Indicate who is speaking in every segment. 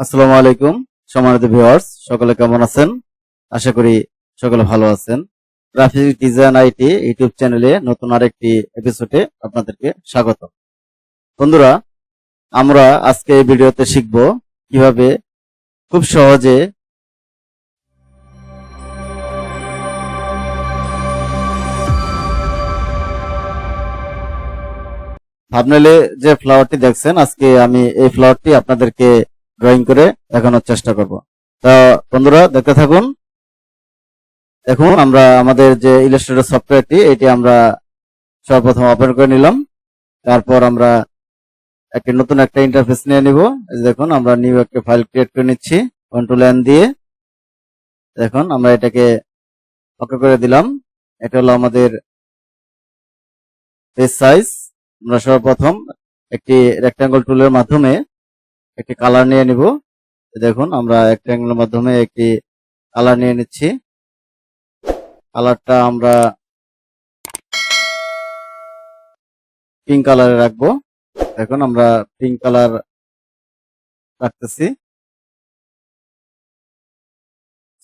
Speaker 1: আসসালামু আলাইকুম, সম্মানিত ভিউয়ার্স, সকলে কেমন আছেন? আশা করি সকলে ভালো আছেন। গ্রাফিক ডিজাইন আইটি ইউটিউব চ্যানেলে নতুন আরেকটি এপিসোডে আপনাদেরকে স্বাগত। বন্ধুরা, আমরা আজকে এই ভিডিওতে শিখব কীভাবে খুব সহজে ভাবনেলে যে ফ্লাওয়ারটি দেখছেন, আজকে আমি এই ফ্লাওয়ারটি আপনাদেরকে ড্রয়িং করে দেখানোর চেষ্টা করব। তা বন্ধুরা, দেখতে থাকুন। দেখুন, আমরা আমাদের যে ইলাস্ট্রেটর সফটওয়্যারটি এটি আমরা সর্বপ্রথম ওপেন করে নিলাম। তারপর আমরা একটি নতুন একটা ইন্টারফেস নিয়ে নিব। দেখুন, আমরা নিউ একটা ফাইল ক্রিয়েট করে নিচ্ছি কন্ট্রোল এন দিয়ে। দেখুন, আমরা এটাকে ওকে করে দিলাম। এটা হলো আমাদের পেজ সাইজ আমরা সর্বপ্রথম একটি রেক্টাঙ্গল টুলের মাধ্যমে একটি কালার নিয়ে নিব। দেখুন, আমরা রেক্টাঙ্গলের মাধ্যমে একটি কালার নিয়ে নিচ্ছি। কালারটা আমরা পিঙ্ক কালারে রাখব। দেখুন, আমরা পিঙ্ক কালার রাখতেছি।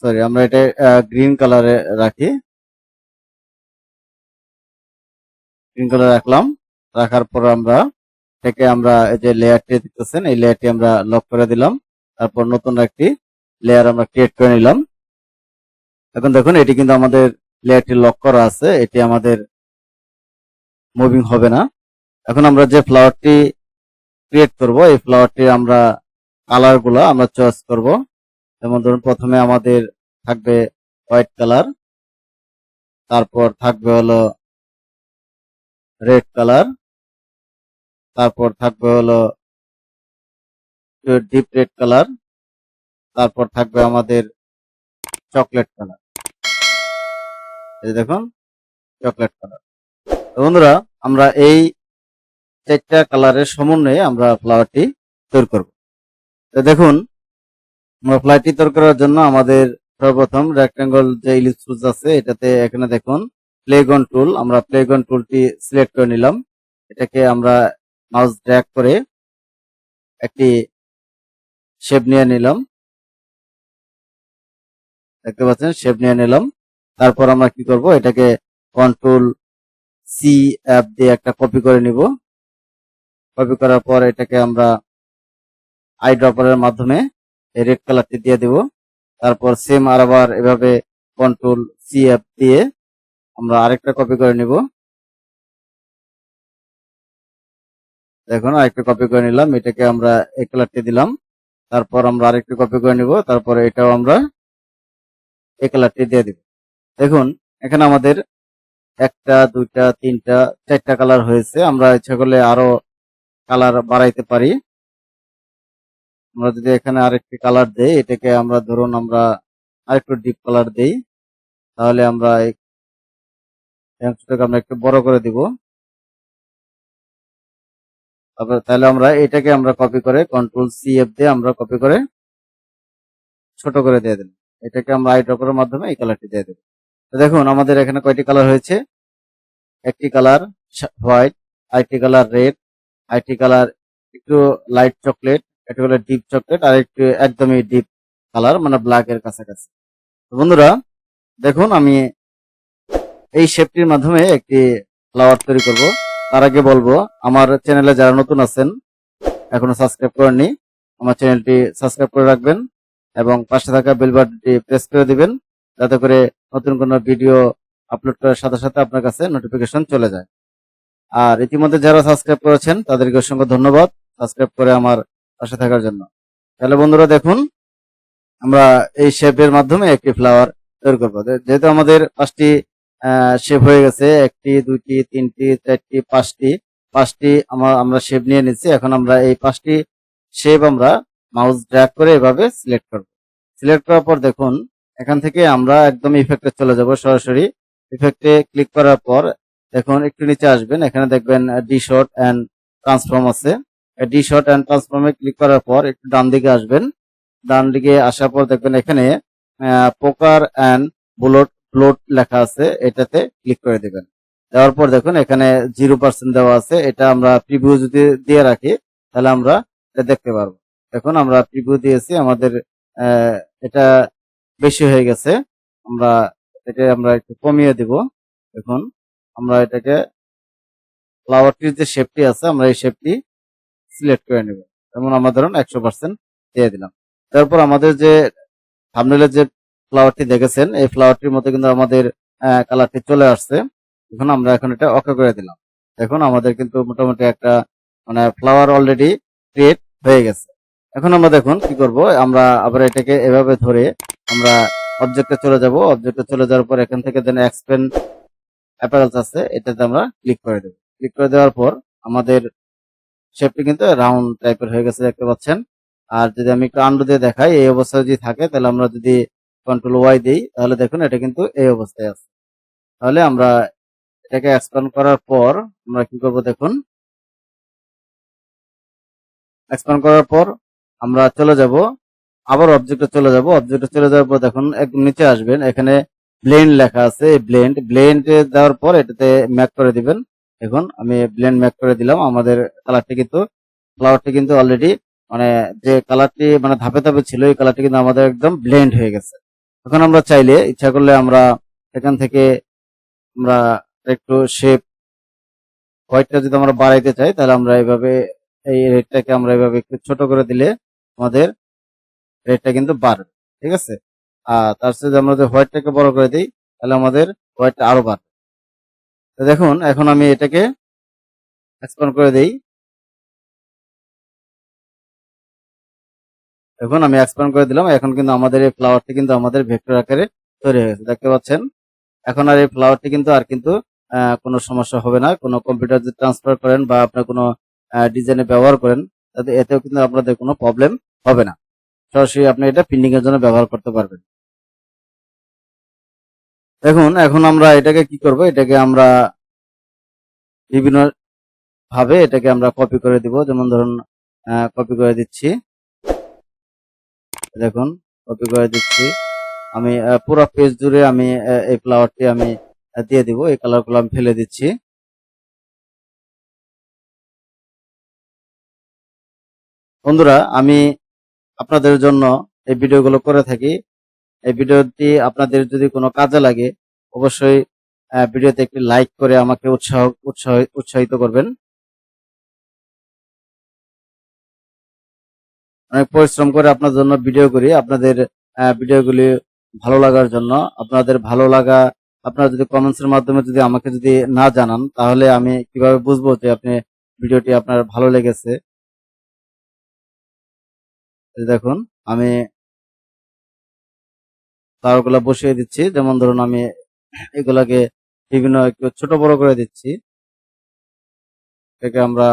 Speaker 1: সরি আমরা এটা গ্রিন কালারে রাখি। গ্রিন কালার রাখলাম। রাখার পর আমরা থেকে আমরা এই যে লেয়ারটি দেখতেছেন, এই লেয়ারটি আমরা লক করে দিলাম। তারপর নতুন একটি লেয়ার আমরা ক্রিয়েট করে নিলাম। এখন দেখুন, এটি কিন্তু আমাদের লেয়ারটি লক করা আছে। এটি আমাদের মুভিং হবে না। এখন আমরা যে ফ্লাওয়ারটি ক্রিয়েট করব, এই ফ্লাওয়ারটির আমরা কালারগুলো আমরা চয়েস করব। যেমন ধরুন, প্রথমে আমাদের থাকবে হোয়াইট কালার তারপর থাকবে হলো রেড কালার তারপর থাকবে হলো ডিপ রেড কালার তারপর থাকবে আমাদের চকলেট কালার এই দেখুন চকলেট কালার বন্ধুরা, আমরা এই চারটা কালারের সমন্বয়ে আমরা ফ্লাওয়ারটি তৈরি করব। তো দেখুন, আমরা ফ্লাইটটি তৈরি করার জন্য আমাদের সর্বপ্রথম রেক্টাঙ্গল যে ইলিশ ইলিপস আছে, এটাতে এখানে দেখুন প্লেগন টুল আমরা প্লেগন টুলটি সিলেক্ট করে নিলাম। এটাকে আমরা মাউস ড্র্যাগ করে একটি শেপ নিয়ে নিলাম। দেখতে পাচ্ছেন শেপ নিয়ে নিলাম। তারপর আমরা কি করব? এটাকে কন্ট্রোল সি অ্যাপ দিয়ে একটা কপি করে নিব। কপি করার পর এটাকে আমরা আই ড্রপারের মাধ্যমে এই রেড কালারটি দিয়ে দিব। তারপর সেম আর আবার এভাবে কন্ট্রোল সি অ্যাপ দিয়ে আমরা আরেকটা কপি করে নিব। দেখুন, আরেকটা কপি করে নিলাম। এটাকে আমরা এই কালারটি দিলাম। তারপর আমরা আরেকটা কপি করে নিব। তারপর এটাও আমরা এই কালারটি দিয়ে দিব। দেখুন, এখানে আমাদের একটা, দুইটা, তিনটা, চারটা কালার হয়েছে। আমরা ইচ্ছা করলে আরও কালার বাড়াইতে পারি। আমরা যদি এখানে আরেকটি কালার দেই, এটাকে আমরা ধরুন আমরা আরেকটু ডিপ কালার দেই, তাহলে আমরা আমরা একটু বড় করে দিব। তাহলে আমরা এটাকে আমরা কপি করে কন্ট্রোল সি এফ দিয়ে আমরা কপি করে ছোট করে দিয়ে দিলাম। এটাকে আমরা আই ড্রপের মাধ্যমে এই কালারটি দিয়ে দেব দেখুন, আমাদের এখানে কয়টি কালার হয়েছে? একটি কালার হোয়াইট আরেকটি কালার রেড আরেকটি কালার একটু লাইট চকলেট একটু হলো ডিপ চকলেট আর একটু একদমই ডিপ কালার মানে ব্ল্যাক এর কাছাকাছি। তো বন্ধুরা, দেখুন, আমি এই শেপটির মাধ্যমে একটি ফ্লাওয়ার তৈরি করব। তার আগে বলব, আমার চ্যানেলে যারা নতুন আছেন, এখনও সাবস্ক্রাইব করেননি, আমার চ্যানেলটি সাবস্ক্রাইব করে রাখবেন এবং পাশে থাকা বেল বাটনটি প্রেস করে দিবেন, যাতে করে নতুন কোনো ভিডিও আপলোড করার সাথে সাথে আপনার কাছে নোটিফিকেশন চলে যায়। আর ইতিমধ্যে যারা সাবস্ক্রাইব করেছেন, তাদেরকে অসংখ্য ধন্যবাদ সাবস্ক্রাইব করে আমার পাশে থাকার জন্য। তাহলে বন্ধুরা দেখুন, আমরা এই শেপের মাধ্যমে একটি ফ্লাওয়ার তৈরি করব। যেহেতু আমাদের পাঁচটি শেপ হয়ে গেছে। একটি, দুইটি, তিনটি, চারটি, পাঁচটি। পাঁচটি আমরা আমরা শেপ নিয়ে নিচ্ছি। এখন আমরা এই পাঁচটি শেপ আমরা মাউস ড্র্যাগ করে এভাবে সিলেক্ট করব। সিলেক্ট করার পর দেখুন, এখান থেকে আমরা একদম ইফেক্টে চলে যাব সরাসরি। ইফেক্টে ক্লিক করার পর দেখুন, একটু নিচে আসবেন। এখানে দেখবেন ডি শর্ট অ্যান্ড ট্রান্সফর্ম আছে। ডি শর্ট অ্যান্ড ট্রান্সফর্মে ক্লিক করার পর একটু ডান দিকে আসবেন। ডান দিকে আসার পর দেখবেন এখানে পোকার অ্যান্ড বুলট ফ্লোট লেখা আছে, এটাতে ক্লিক করে দিবেন। দেওয়ার পর দেখুন, এখানে জিরো পার্সেন্ট দেওয়া আছে। এটা আমরা প্রিভিউ যদি দিয়ে রাখি, তাহলে আমরা এটা দেখতে পারব। এখন আমরা প্রিভিউ দিয়েছি, আমাদের এটা বেশি হয়ে গেছে। আমরা এটাকে আমরা একটু কমিয়ে দিব। এখন আমরা এটাকে ফ্লাওয়ারটির যে শেপটি আছে, আমরা এই শেপটি সিলেক্ট করে নেব। যেমন আমরা ধরুন একশো পার্সেন্ট দিয়ে দিলাম। তারপর আমাদের যে থামনেলের যে ফ্লাওয়ারটি দেখেছেন, এই ফ্লাওয়ারটির মধ্যে কিন্তু আমাদের কালারটি চলে আসছে। এখন আমরা এখন এটা ওকে করে দিলাম। এখন আমাদের কিন্তু মোটামুটি একটা মানে ফ্লাওয়ার অলরেডি ক্রিয়েট হয়ে গেছে। এখন আমরা দেখুন কি করব, আমরা আবার এটাকে এভাবে ধরে আমরা অবজেক্টে চলে যাব। অবজেক্টে চলে যাওয়ার পর এখান থেকে দেন এক্সপেন্ড অ্যাপারেলস আছে, এটাতে আমরা ক্লিক করে দেব। ক্লিক করে দেওয়ার পর আমাদের শেপটি কিন্তু রাউন্ড টাইপের হয়ে গেছে, দেখতে পাচ্ছেন। আর যদি আমি একটু আন্ডু দিয়ে দেখাই, এই অবস্থায় যদি থাকে, তাহলে আমরা যদি কন্ট্রোল ওয়াই দিই, তাহলে দেখুন এটা কিন্তু এই অবস্থায় আছে। তাহলে আমরা এটাকে এক্সপ্যান্ড করার পর আমরা কি করব দেখুন? এক্সপ্যান্ড করার পর আমরা চলে যাব, আবার অবজেক্টে চলে যাব অবজেক্টে চলে যাওয়ার পর দেখুন একদম নিচে আসবেন, এখানে ব্লেন্ড লেখা আছে ব্লেন্ড ব্লেন্ড দেওয়ার পর এটাতে ম্যাক করে দিবেন। এখন আমি ব্লেন্ড ম্যাক করে দিলাম, আমাদের কালারটি কিন্তু ফ্লাওয়ারটি কিন্তু অলরেডি মানে যে কালারটি মানে ধাপে ধাপে ছিল, এই কালারটি কিন্তু আমাদের একদম ব্লেন্ড হয়ে গেছে। এখন আমরা চাইলে ইচ্ছা করলে আমরা এখান থেকে আমরা একটু শেপ হোয়াইটটা যদি আমরা বাড়াইতে চাই, তাহলে আমরা এইভাবে এই রেডটাকে আমরা এইভাবে একটু ছোট করে দিলে আমাদের রেডটা কিন্তু বাড়বে, ঠিক আছে? আর তার সাথে আমরা যদি হোয়াইটটাকে বড় করে দিই, তাহলে আমাদের হোয়াইটটা আরও বাড়বে। দেখুন, এখন আমি এটাকে এক্সপ্যান্ড করে দিই। এখন আমি এক্সপ্যান্ড করে দিলাম। এখন কিন্তু আমাদের এই ফ্লাওয়ারটি কিন্তু আমাদের ভেক্টর আকারে তৈরি হয়েছে। দেখতে পাচ্ছেন? এখন আর এই ফ্লাওয়ারটি কিন্তু আর কিন্তু কোনো সমস্যা হবে না। কোনো কম্পিউটার যদি ট্রান্সফার করেন বা আপনার কোনো ডিজাইনে ব্যবহার করেন, তাতে এতেও কিন্তু আপনাদের কোনো প্রবলেম হবে না। সরাসরি আপনি এটা প্রিন্টিং এর জন্য ব্যবহার করতে পারবেন। দেখুন, এখন আমরা এটাকে কি করব? এটাকে আমরা বিভিন্ন ভাবে এটাকে আমরা কপি করে দিব। যেমন ধরুন কপি করে দিচ্ছি। দেখুন, কপি করে দিচ্ছি। আমি পুরো পেজ জুড়ে আমি এই ফ্লাওয়ারটি আমি দিয়ে দিব। এই কালারগুলো আমি ফেলে দিচ্ছি। বন্ধুরা, আমি আপনাদের জন্য এই ভিডিওগুলো করে থাকি। এই ভিডিওটি আপনাদের যদি কোনো কাজে লাগে, অবশ্যই ভিডিওতে একটি লাইক করে আমাকে উৎসাহ উৎসাহ, উৎসাহিত করবেন। অনেক পরিশ্রম করে আপনার জন্য ভিডিও করি। আপনাদের ভিডিওগুলি ভালো লাগার জন্য। আপনাদের ভালো লাগা, আপনারা যদি কমেন্টস এর মাধ্যমে যদি আমাকে যদি না জানান, তাহলে আমি কীভাবে বুঝব যে আপনি ভিডিওটি আপনার ভালো লেগেছে? দেখুন, আমি তারগুলা বসিয়ে দিচ্ছি। যেমন ধরুন, আমি এগুলাকে বিভিন্ন একটু ছোট বড় করে দিচ্ছি। এটাকে আমরা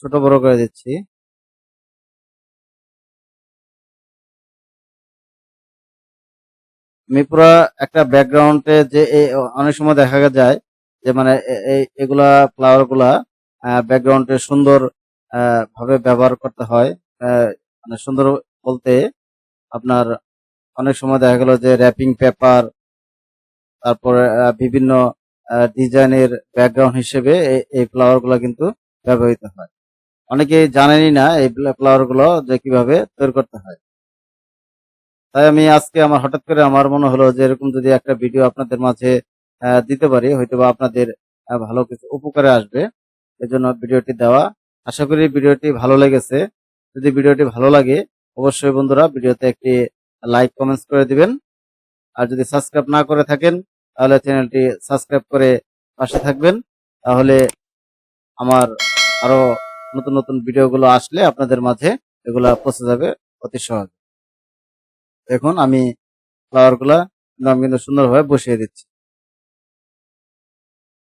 Speaker 1: ছোট বড় করে দিচ্ছি। আমি পুরা একটা ব্যাকগ্রাউন্ডে যে অনেক সময় দেখা যায় যে মানে এগুলা ফ্লাওয়ারগুলা ব্যাকগ্রাউন্ডে সুন্দর ভাবে ব্যবহার করতে হয়। মানে সুন্দর বলতে আপনার অনেক সময় দেখা গেল যে র্যাপিং পেপার তারপরে বিভিন্ন ডিজাইনের ব্যাকগ্রাউন্ড হিসেবে এই- ফ্লাওয়ারগুলা কিন্তু ব্যবহৃত হয়। অনেকেই জানেনই না এই ফ্লাওয়ারগুলো যে কীভাবে তৈরি করতে হয়। তাই আমি আজকে আমার হঠাৎ করে আমার মনে হলো যে এরকম যদি একটা ভিডিও আপনাদের মাঝে দিতে পারি হয়তো বা আপনাদের ভালো কিছু উপকারে আসবে। এজন্য ভিডিওটি দেওয়া। আশা করি ভিডিওটি ভালো লেগেছে। যদি ভিডিওটি ভালো লাগে, অবশ্যই বন্ধুরা ভিডিওতে একটি লাইক কমেন্টস করে দিবেন। আর যদি সাবস্ক্রাইব না করে থাকেন, তাহলে চ্যানেলটি সাবস্ক্রাইব করে পাশে থাকবেন। তাহলে আমার আরও নতুন নতুন ভিডিওগুলো আসলে আপনাদের মাঝে এগুলা পৌঁছে যাবে অতি সহজ। এখন আমি ফ্লাওয়ারগুলা কিন্তু আমি কিন্তু সুন্দরভাবে বসিয়ে দিচ্ছি।